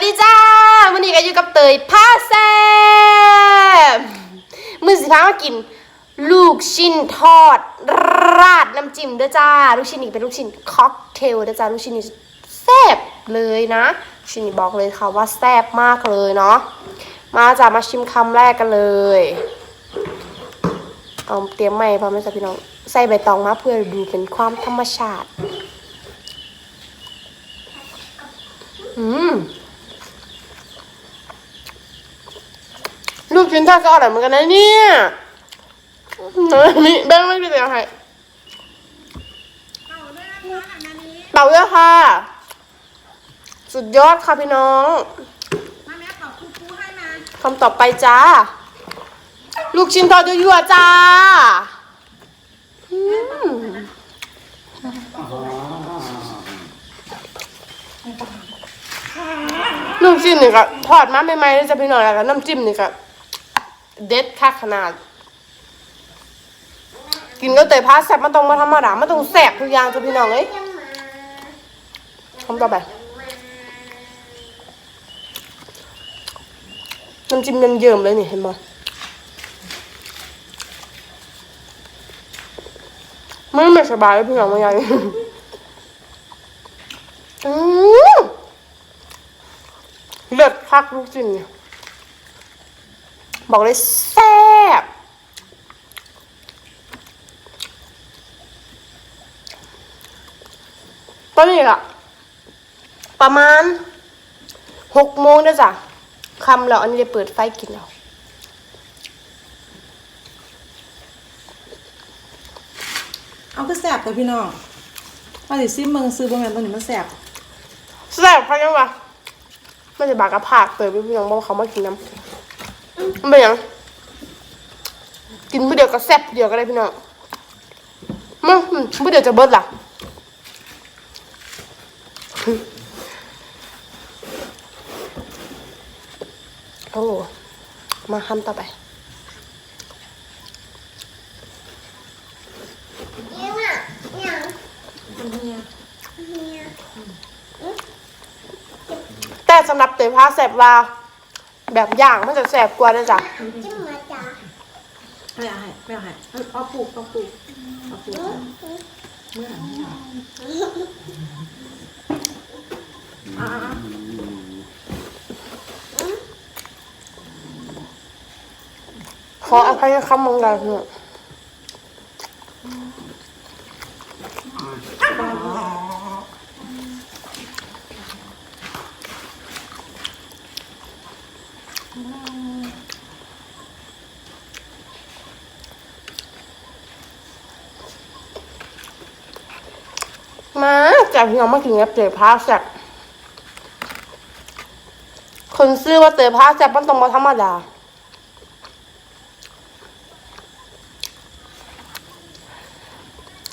วัสดีจ้าวันนี้ก็อยู่กับเตยผ้าแซมมือสิพามากิน ลูกชิ้นทอด ราดน้ำจิ้มเด้อจ้า ลูกชิ้นนี้เป็นลูกชิ้นค็อกเทลเด้อจ้าลูกชิ้นนี้แซ่บเลยนะชิ้นนี้บอกเลยค่ะว่าแซ่บมากเลยเนาะมาจ้ามาชิมคำแรกกันเลยเอาเตรียมไม้พร้อมไหมจ๊ะพี่น้องใส่ใบตองมาเพื่อดูเป็นความธรรมชาติอืม ลูกชิ้นทอดก็อร่อยเหมือนกันนะเนี่ยมีแบงค์ไม่ได้เลยให้เป่าด้วยค่ะ สุดยอดค่ะพี่น้องมาแม่ตอบคำต่อไปจ้า ลูกชิ้นทอดยั่วๆจ้าลูกชิ้นนี่ก็ทอดมาใหม่ๆเลยจ้ะพี่น้องแล้วก็น้ำจิ้มนี่ก็ เด็ดค่าขนาด กินก็เตยพาแซ่บมันต้องมาธรรมดามันต้องแซ่บทุกอย่างจ้ะพี่น้องเอ้ยคำต่อไปน้ำจิ้มเยิ้มๆเลยนี่เห็นไหมไม่ไม่สบายเลยพี่น้องมาใหญ่อืมเลือดคักลูกจิ้นเนี่ย บอกเลยแซ่บตอนนี้อะประมาณหกโมงนะจ้ะคำแล้วอันนี้ได้เปิดไฟกินแล้วเอาก็แสบแต่พี่น้องมาสิซิมเมืองซื้อบะแมนตัวนี้มันแสบแซ่บเพราะยังวะไม่ได้บากกระพากเปิดไปพี่น้องบอกว่าเขามากินน้ำ มันเป็นหยังกินเพื่อเดียวก็แซ่บเดียวก็ได้พี่น้องมึงเพื่อเดียวจะเบิดล่ะโอ้มาคำต่อไปแต่สำหรับเตยผ้าแสบว่า แบบย่างมันจะแสบกว่านะจ๊ะจิ้มมาจ้าไม่เอาให้ไม่เอาให้เอาปลูกเอาปลูกเอาปลูกเมื่อไหร่อ่าขออภัยคำมึงกันเถอะ มาจากที่เรามาถึงแล้วเตยผ้าแสบคนซื้อว่าเตยผ้าแสบมันต้องมาธรรมดา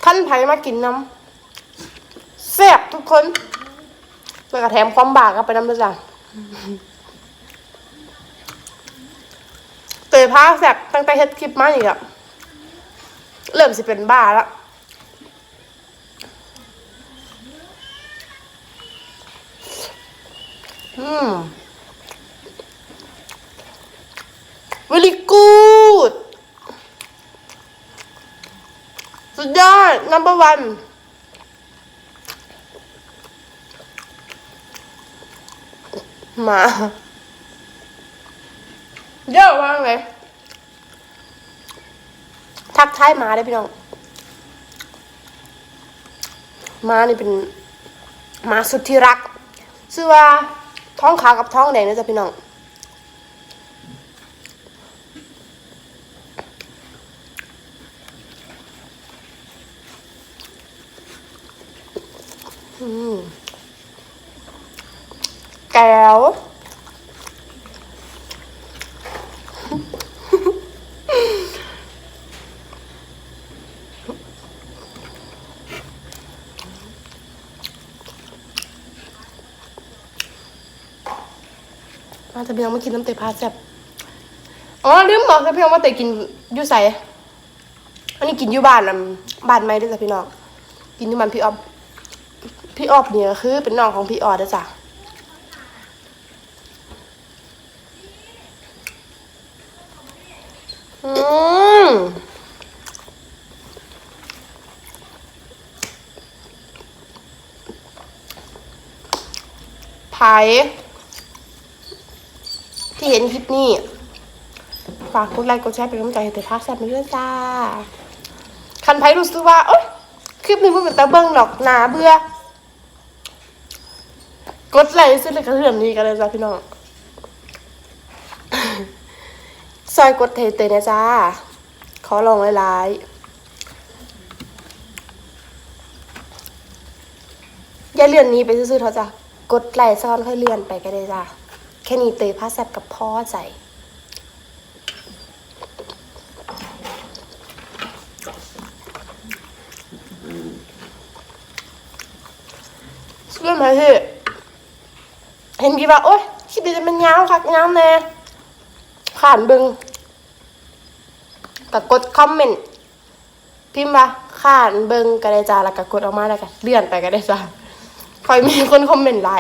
ขั้นไผ่มากินน้ำแซ่บทุกคนแล้วก็แถมความบากก็ไปน้ำด้วยจ้ะเตยผ้าแซ่บตั้งแต่เฮ็ดคลิปมาอีกอะเริ่มสิเป็นบ้าและ อืม very good สุดยอด number one มาเยอะมากเลย ทักทายมาได้พี่น้อง มานี่เป็นมาสุดที่รักชื่อว่า ท้องขาวกับท้องแดงนะจ๊ะพี่น้องอืมแก้ว ถ้าเพียงมากินน้ำเตยพาแซ่บอ๋อลืมบอกถ้าเพียงว่าเตยกินยู่ใสอันนี้กินอยู่บ้านนะบ้านไม่ได้จ้ะพี่น้องกินอยู่บ้านพี่ออฟพี่ออฟเนี่ยคือ เป็นน้องของพี่ออดนะจ้ะอืมไผ่ ที่เห็นคลิปนี้ ฝากกดไลค์กดแชร์เป็นกำลังใจให้เตยภาคแซ่บไปด้วยจ้า คันไผ่รู้สึกว่าโอ๊ยคลิปนี้มันเป็นตาเบิ้งหรอกหนาเบื่อกดไลค์ซื้อเลยกระเทือนนี้กันเลยจ้าพี่น้องซอยกดเทเตยนะจ้า ขอลองหลายๆอย่าเลื่อนนี้ไปซื้อๆเถอะจ้ะ กดไลค์ซ้อนค่อยเลื่อนไปก็ได้จ้า แค่นี้เตยผ้าแซบกับพ่อใจเชื่อไหมพี่เห็นกี่ว่า โอ๊ยคลิปนี้จะเป็นยาวคักยาวแน่ผ่านเบึงก็กดคอมเมนต์พิมพ์ว่าข่านเบิงก็ได้จ้าแล้วก็กดออกมาแล้วก็เลื่อนไปก็ได้จ้าคอยมีคนคอมเมนต์หลา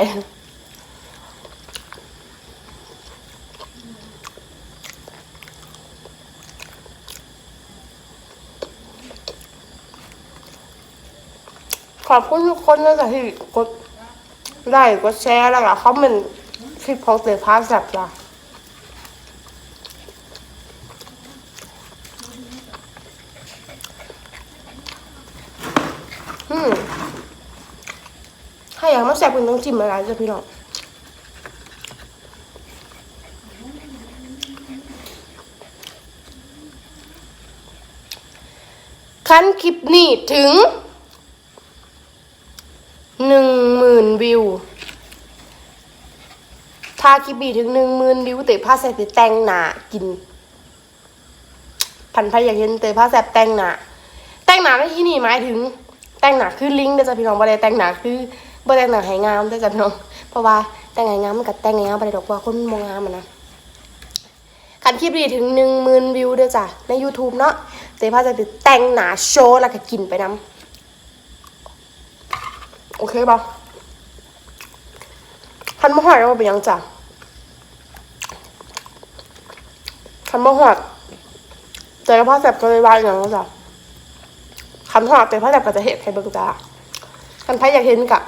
ขอบคุณทุกคนนะจ๊ะที่กดไลค์กดแชร์แล้วก็คอมเมนต์คลิปของเสือพาสับจ้ะอืมถ้าอยากมาแซ่บคุณต้องจิ้มอะไรจ้ะพี่น้องคันคลิปนี้ถึง หนึ่งหมื่นวิวถ้าคลิปนี้ถึงหนึ่งหมื่นวิวเตะผ้าแซบแต่งหนากิน พันพยอยากเห็นเตะผ้าแซบแต่งหนาแต่งหนาในที่นี่หมายถึง แต่งหนาคือลิงก์เด้จ้ะพี่น้องบ่ได้แต่งหนาคือบ่แต่งหนาให้งามเด้จ้ะพี่น้องเพราะว่าแต่งหงามมันก็แต่งให้งามบ่ได้ดอกว่าคนบ่งามอะนะคันคลิปนี้ถึง10,000วิวเด้อจ้ะ ใน YouTube เนาะเตพาจะไปแต่งหนาโชว์แล้วก็กินไปนํ โอเคบ่คันบ่ฮอดเอาไปยังจ้ะคันบ่ฮอดแต่พาแซ่บก็เลยว่าอีหยังเนาะจ้ะคันหอดแต่พ่อจับก็จะเห็นใครเบิ่งจ้าคันใครอยากเห็นกะ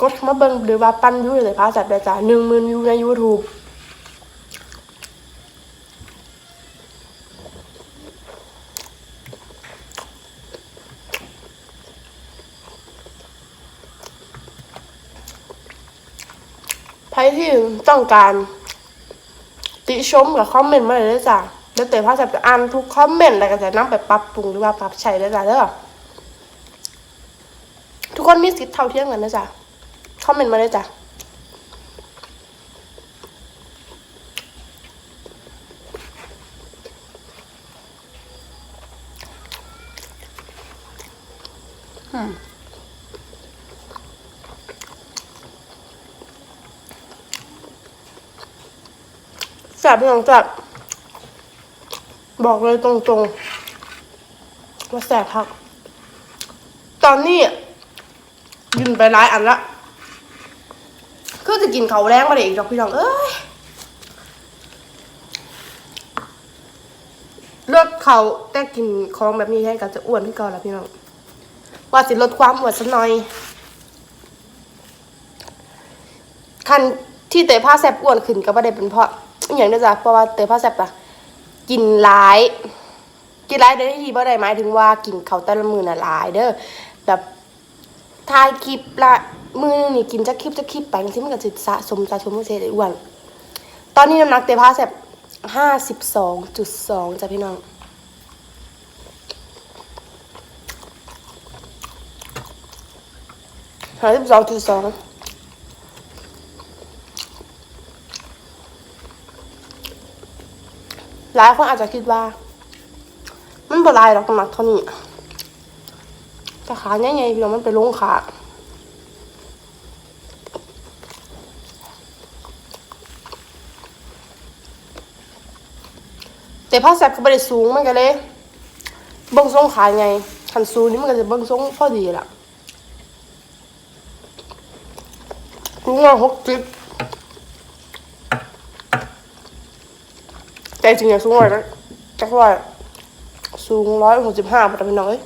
กดมาเบิ่งหรือว่าปั้นวิวเลยพาจับได้จ้าหนึ่งหมื่นวิวใน YouTube ใค รที่ต้องการ ติชมกับคอมเมนต์มาเลยจ้ะแล้วแต่พาจับจะอ่านทุกคอมเมนต์แล้วก็จะนำไปปรับปรุงหรือว่าปรับใช้ได้จ้ะเด้อทุกคนมีสิทธิ์เท่าเทียมกันนะจ๊ะคอมเมนต์มาเลยจ้ะอืม แซ่บพี่น้องแซ่บบอกเลยตรงๆว่าแซ่บครับตอนนี้ยินไปร้ายอันละคือจะกินเขาแรงมาเลยอีกดอกพี่น้องเอ้ยลดเขาแต่กินของแบบนี้แทนก็จะอ้วนที่ก่าแล้วพี่น้องว่าสิลดความอ้วนสักหน่อยคันที่เตยผ้าแซบอ้วนขึ้นก็ไม่ได้เป็นเพราะ อย่างเดียวจ้ะเพราะว่าเตยผ้าแซบอะกินหลาย กินหลายได้ที่บ่ได้หมายถึงว่ากินเขาแต่ละมือน่ะหลายเด้อแบบถ่ายคลิปละมือนึงนี่กินจักคลิปจักคลิปไปทีมันก็สิสะสมสะสมมันสิได้อ้วนตอนนี้น้ำหนักเตยผ้าแซบห้าสิบสองจุดสองจ้ะพี่น้องห้าสิบสองจุดสอง หลายคนอาจจะคิดว่า มันบหลายหรอกน้ำหนักเท่านี้แต่ขาใหญ่ๆพี่น้องมันไปลงขาแต่ผ้าแซบก็ไม่ได้สูงมันก็เลยเบิ้งทรงขาไงขันสูงนี่มันก็จะเบิ้งทรงพอดีละกูว่าหกสิบ ใจจริงอย่างสูงเลยนะจักร้อยสูงร้อยหกสิบห้าปะพี่น้องเอ้ย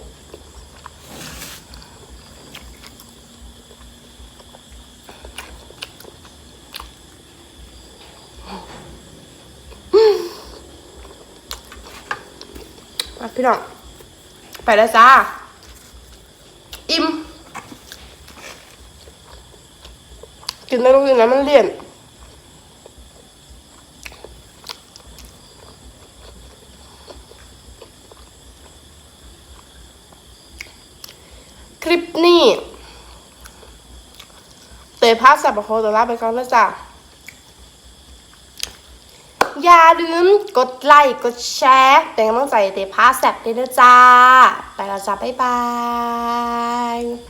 พี่น้องไปแล้วจ้า อิ่มกินได้ลูกกินนะมันเลี่ยน คลิปนี้เตยพาสับปะโคตัวลาไปก่อนนะจ๊ะอย่าลืมกดไลค์กดแชร์เป็นกำลังใจเตยพาแซบด้วยนะจ้า ไปแล้วจ้า บ๊ายบาย